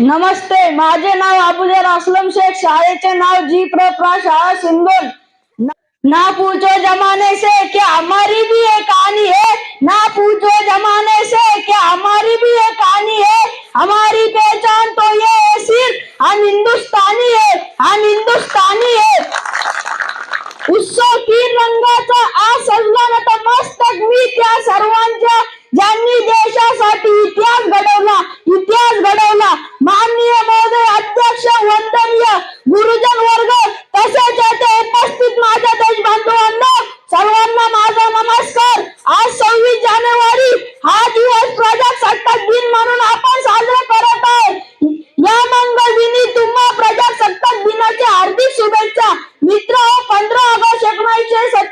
नमस्ते माझे नाव अबुजर असलम शेख शाळेचे नाव जी प्रा शाळा सिंदोल. ना पूछो जमाने से कि हमारी भी एक कहानी है? ना पूछो जमाने से कि हमारी भी एक कहानी है? हमारी पहचान तो ये है सिर्फ हम हिंदुस्तानी है हम हिंदुस्तानी है। उत्सव तीन रंगाचा आज सजला मस्तक मी त्या सर्वांच्या ज्यांनी देशासाठी इतिहास घडवला इतिहास घडवला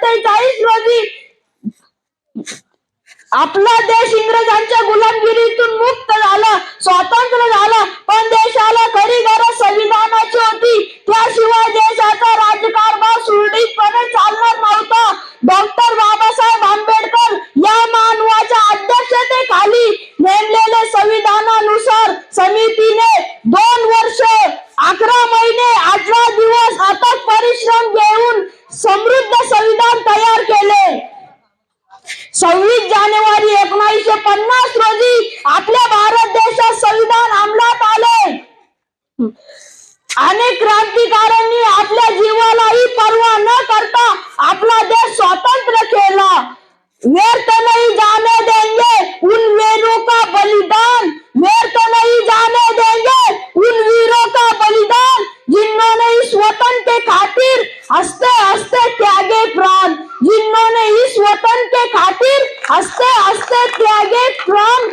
सत्तेचाळीस रोजी आपला देश इंग्रजांच्या गुलामगिरीतून मुक्त झाला स्वातंत्र्य झाला. पण देशाला खरी गरज संविधानाची होती. त्याशिवाय देशाचा राजकारभार सुरळीतपणे चालणार नव्हता. डॉक्टर बाबासाहेब आंबेडकर या मानवाच्या अध्यक्षतेखाली नेमलेले संविधानानुसार समितीने दोन वर्ष अकरा महिने अठरा दिवस अथक परिश्रम घेऊन समृद्ध पन्नास रोजी आपल्या भारत देशात संविधान अंमलात आले. अनेक क्रांतिकारांनी आपल्या जीवालाही पर्वा न करता आपला देश स्वतंत्र केला. व्यर्थ नहीं जाने देंगे उन वीरों का बलिदान. व्यर्थ नहीं जाने देंगे उन वीरों का बलिदान. जिन्होंने के खातिर हँसते हँसते त्यागे प्राण. जिन्होंने इस वतन के खातिर हँसते हँसते त्यागे प्राण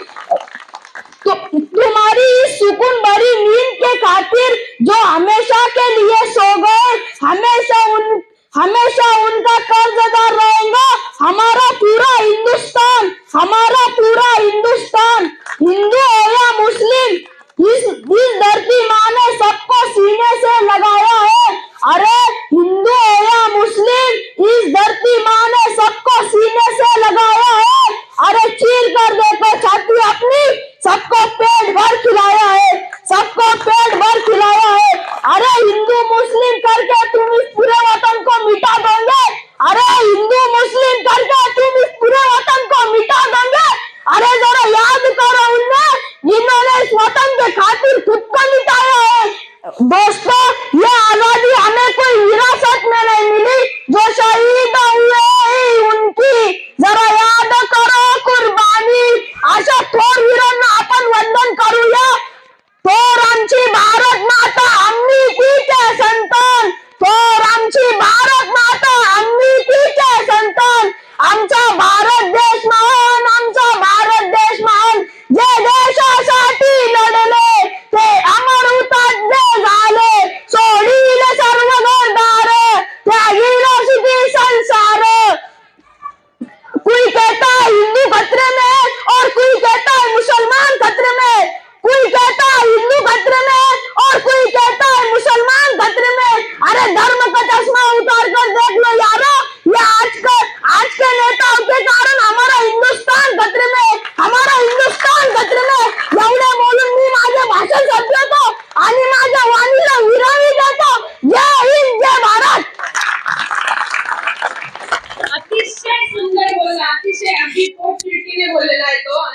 तु, तुम्हारी इस सुकून भरी नींद के खातिर जो हमेशा के लिए सो गए हमेशा उन हमेशा उनका कर्जदार रहेगा हमारा पूरा हिंदुस्तान हमारा पूरा हिंदुस्तान हिंदू इस धरती माँ ने सबको सीने से लगाया है। अरे चीर कर देखो छाती अपनी सबको देश उतार कर देख लो यारो. ये आज के आज के नेताओं के कारण हमारा हिंदुस्तान गत्र में हमारा हिंदुस्तान गत्र में एवढे बोलून मी माझे भाषण संपवतो आणि माझ्या वाणीला विरामी देतो. जय हिंद जय भारत. अतिशय सुंदर बोला अतिशय अगदी